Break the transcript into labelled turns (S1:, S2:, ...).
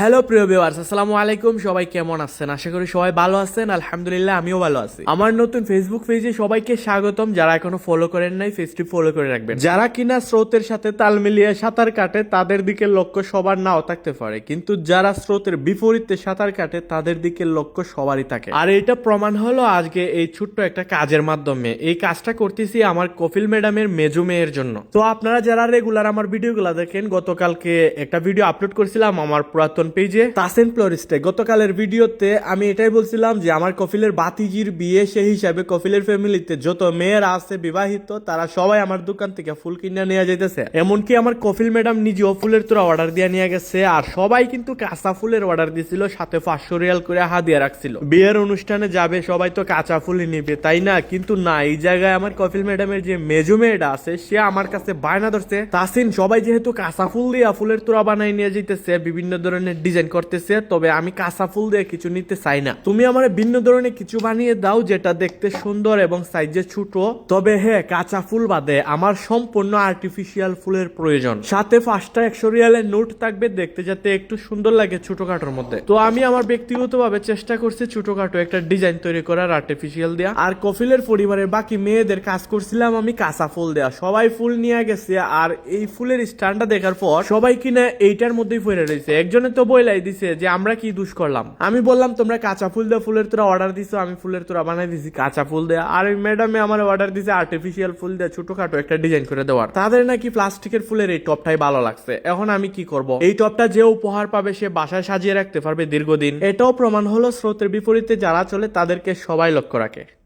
S1: Hello প্রিয় viewers আসসালামু আলাইকুম। সবাই কেমন আছেন? আশা করি সবাই ভালো আছেন। আলহামদুলিল্লাহ, আমিও ভালো আছি। আমার নতুন ফেসবুক পেজে সবাইকে স্বাগতম। যারা এখনও ফলো করেন নাই পেজটি ফলো করে রাখবেন। যারা কিনা স্রোতের সাথে তাল মিলিয়ে সাঁতার কাটে, তাদের দিকে লক্ষ্য সবার নাও থাকতে পারে। কিন্তু যারা স্রোতের বিপরীতে সাঁতার কাটে, তাদের দিকে লক্ষ্য সবারই থাকে। আর এটা প্রমাণ হলো আজকে এই ছোট্ট একটা কাজের মাধ্যমে। এই কাজটা করতেছি আমার কপিল ম্যাডামের মেজু মেয়ের জন্য। তো আপনারা যারা রেগুলার আমার ভিডিওগুলো দেখেন, গতকালকে একটা ভিডিও আপলোড করছিলাম, আমার পুরাতন পেজে। তাসেন ফ্লোরিস্টে, গতকালের ভিডিওতে আমি এটাই বলছিলাম যে, আমার কফিলের বাতিজির বিয়ে সেই হিসাবে কফিলের ফ্যামিলিতে যত মেয়েরা আছে বিবাহিত, তারা সবাই আমার দোকান থেকে ফুল কিনে নিয়ে যাইতেছে। এমনকি আমার কফিল ম্যাডাম নিজেও ফুলের তোরা অর্ডার দিয়ে নিয়ে গেছে, আর সবাই কিন্তু কাঁচা ফুলের অর্ডার দিছিল, সাথে পাঁচশো রিয়াল করে হাদিয়া রাখছিল। বিয়ের অনুষ্ঠানে যাবে, সবাই তো কাঁচা ফুলই নিবে, তাই না? কিন্তু না, এই জায়গায় আমার কফিল ম্যাডামের যে মেজু মেয়েটা আছে, সে আমার কাছে বায়না ধরছে। তাসিন সবাই যেহেতু কাঁচা ফুল দিয়া ফুলের তোরা বানাই নিয়ে যেতেছে বিভিন্ন ধরনের ডিজাইন করতেছে, তবে আমি কাঁচা ফুল দিয়ে কিছু নিতে চাই না। তুমি আমার ভিন্ন ধরনের কিছু বানিয়ে দাও যেটা দেখতে সুন্দর এবং সাইজে ছোট। তবে হ্যাঁ কাঁচা ফুল বাদে আমার সম্পূর্ণ আর্টিফিশিয়াল ফুলের প্রয়োজন। সাথে পাঁচটা একশো রিয়ালের নোট থাকবে দেখতে যাতে একটু সুন্দর লাগে ছোটখাটোর মধ্যে। তো আমি আমার ব্যক্তিগতভাবে চেষ্টা করছি ছোটখাটো একটা ডিজাইন তৈরি করার আর্টিফিশিয়াল দেয়া। আর কফিলের পরিবারের বাকি মেয়েদের কাজ করছিলাম আমি কাঁচা ফুল দেয়া। সবাই ফুল নিয়ে গেছে আর এই ফুলের স্ট্যান্ডটা দেখার পর সবাই কিনা এইটার মধ্যেই পড়ে রয়েছে। একজনে তো বইলাই দিছে যে আমরা কি দুষ করলাম? আমি বললাম, তোমরা কাঁচা ফুল দেওয়া ফুলের তোরা অর্ডার দিছো, আমি ফুলের তোরা বানাই দিছি, কাঁচা ফুল দেয়া। আর ওই ম্যাডামে আমার অর্ডার দিছে আর্টিফিশিয়াল ফুল দেয়া, ছোটখাটো একটা ডিজাইন করে দেওয়ার। তাদের নাকি প্লাস্টিকের ফুলের এই টপটাই ভালো লাগছে। এখন আমি কি করব? এই টপটা যে উপহার পাবে, সে বাসায় সাজিয়ে রাখতে পারবে দীর্ঘদিন। এটাও প্রমাণ হলো স্রোতের বিপরীতে যারা চলে, তাদেরকে সবাই লক্ষ্য রাখে।